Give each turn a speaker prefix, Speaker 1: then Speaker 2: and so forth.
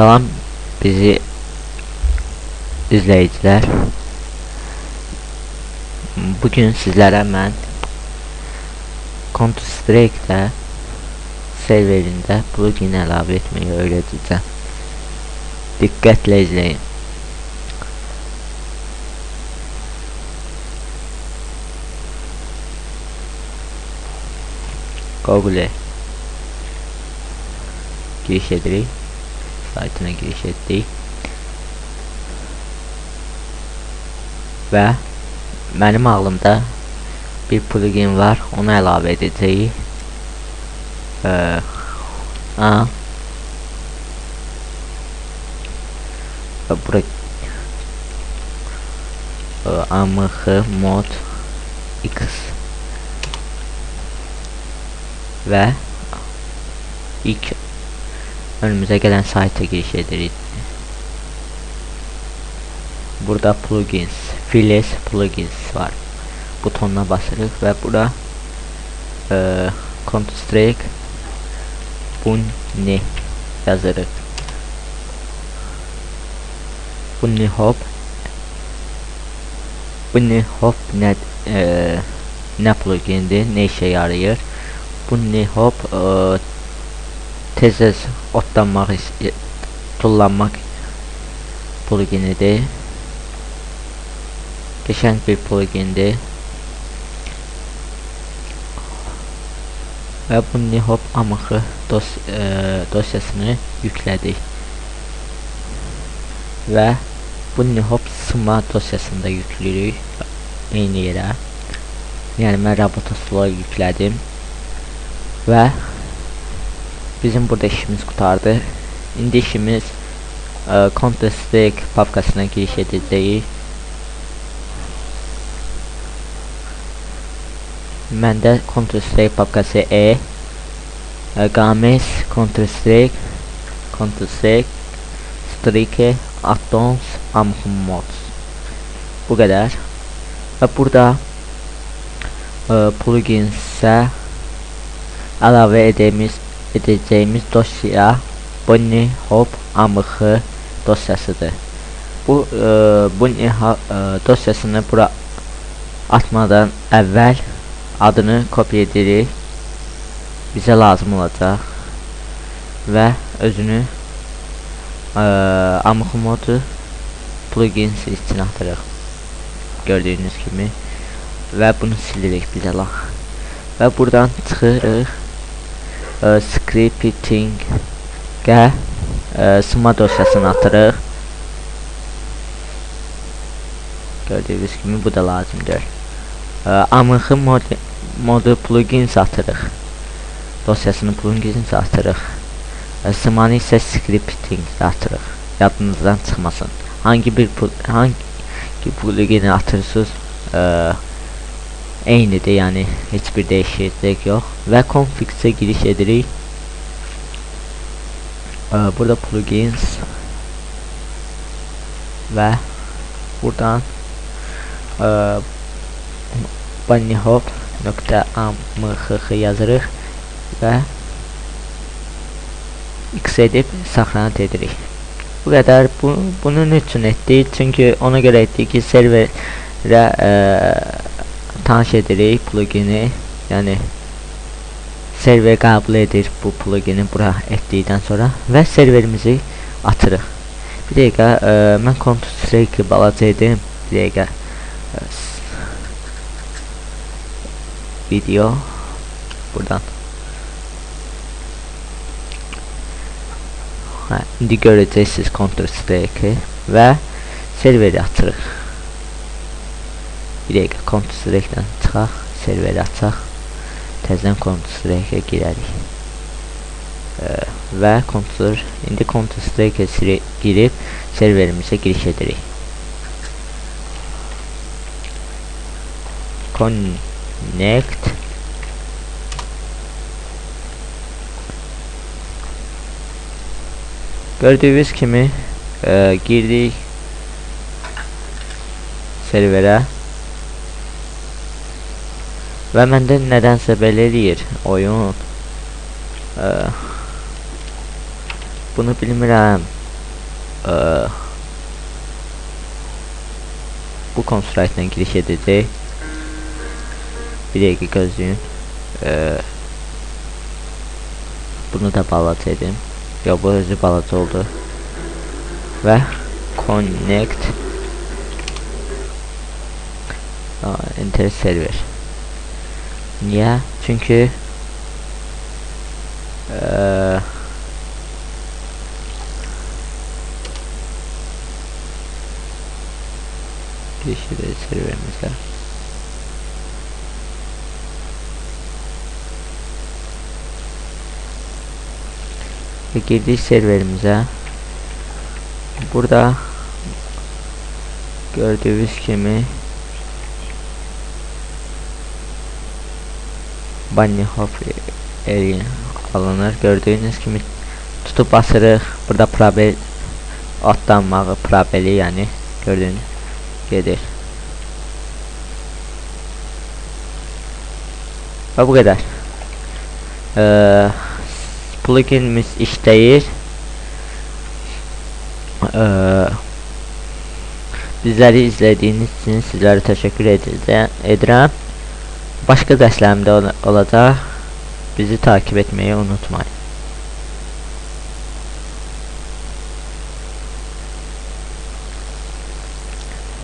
Speaker 1: Salam bizi izləyicilər. Bugün sizlərə mən Counter Strike-də serverində plugin əlavə etməyi öyrədəcəm. Diqqətlə izləyin. Google giriş edirik. Saytına giriş etdik. Və mənim ağlımda bir plugin var, onu əlavə edəcəyik. Ee, a Və bura e, AMX mod X və ilk önümüze gelen sayta giriş edirik. Burada plugins, files plugins var. Butonuna basırıq və bura e, Counter Strike bu ne yazırıq. Bu ne hop bu ne hop ne e, ne plugindir, ne işe yarayır. Bu ne hop e, tez-tez otlanmaq tullanmaq pluginidir. Geçən bir plugindir. Və bu Nihop Amaxı dos e, dosyasını yüklədik. Və bu Nihop Sma dosyasını da yüklüyürük eyni yerə. Yəni mən Rabotoslo yüklədim. Və bizim burada işimiz kurtardı. İndi işimiz e, Counter Strike papkasına giriş edeceğiz. Məndə Counter Strike papkası E, e Games, Counter Strike, Counter Strike, Strike, Addons, Amhum Mods. Bu kadar. Ve burada e, plugins'e əlavə edəcəyimiz dosya Bunny Hop AMX dosyasıdır. Bu e, Bunny e, dosyasını bura atmadan əvvəl adını kopya edirik. Bizə lazım olacaq və özünü e, AMX modu plugins için atırıq. Gördüyünüz kimi və bunu silirik bizə lax. Və buradan çıxırıq e, scripting ge e, sma dosyasını atırıq. Gördüyünüz kimi bu da lazımdır. E, AMX mod modu plugins atırıq. Dosyasını plugins atırıq. Smanı isə scripting atırıq. Yadınızdan çıxmasın. Hangi bir hangi plugini atırsınız? E, eynidir yəni heç bir dəyişiklik yox. Və config-ə giriş edirik. Burada plugins və buradan bunnyhop.amxx yazırıq və x edib saxlanat edirik. Bu qədər. Bu, bunun üçün etdik çünki ona görə etdik ki serverə tanış edirik plugini. Yani server kabul edir bu plugini bura etdikdən sonra və serverimizi atırıq. Bir dəqiqə e, mən Counter Strike balaca edim. Bir dəqiqə e, video buradan. Hə, indi görəcəksiniz Counter Strike və serveri atırıq bir dəqiqə Counter Strike-dən çıxaq, serveri açaq, təzədən Counter Strike-ə girərik. E, və Counter, indi Counter Strike-ə girib serverimizə giriş edirik. Connect Gördüyünüz kimi e, girdik serverə Və məndə nədənsə belə eləyir oyun. Ə, bunu bilmirəm. Ee, bu Construct'dan giriş edəcək. Bir dəqiqə gözləyin. Ee, bunu da balaca edim. Ya bu özü balaca oldu. Və connect Aa, enter server. Niye? Çünkü eee Girişi serverimize Ve girdik serverimize Burada Gördüğünüz kimi Bunny Hop area alınır. Gördüğünüz kimi tutup basırıq. Burada probel atlanmağı, probeli yani gördüğünüz gelir. Və bu qədər. Ee, pluginimiz işləyir. Ee, bizləri izlədiyiniz üçün sizlərə təşəkkür edirəm. Edirəm. Başqa dərslərimdə ola- olacaq. Bizi takip etmeyi unutmayın.